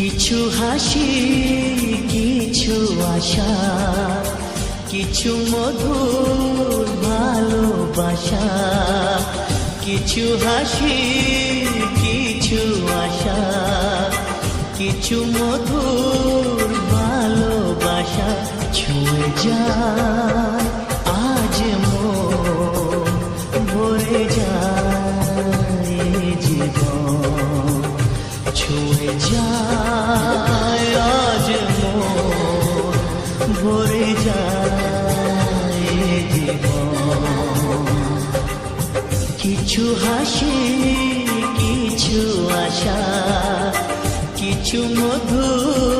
কিছু হাসি, কিছু আশা, কিছু মধুর ভালোবাসা, কিছু হাসি, কিছু আশা, কিছু মধুর ভালোবাসা ছুঁয়ে যায়, আজ ভরে যায়, জীবন ছুঁয়ে যায়। ভরে যায় জীবন। কিছু হাসি কিছু আশা কিছু মধুর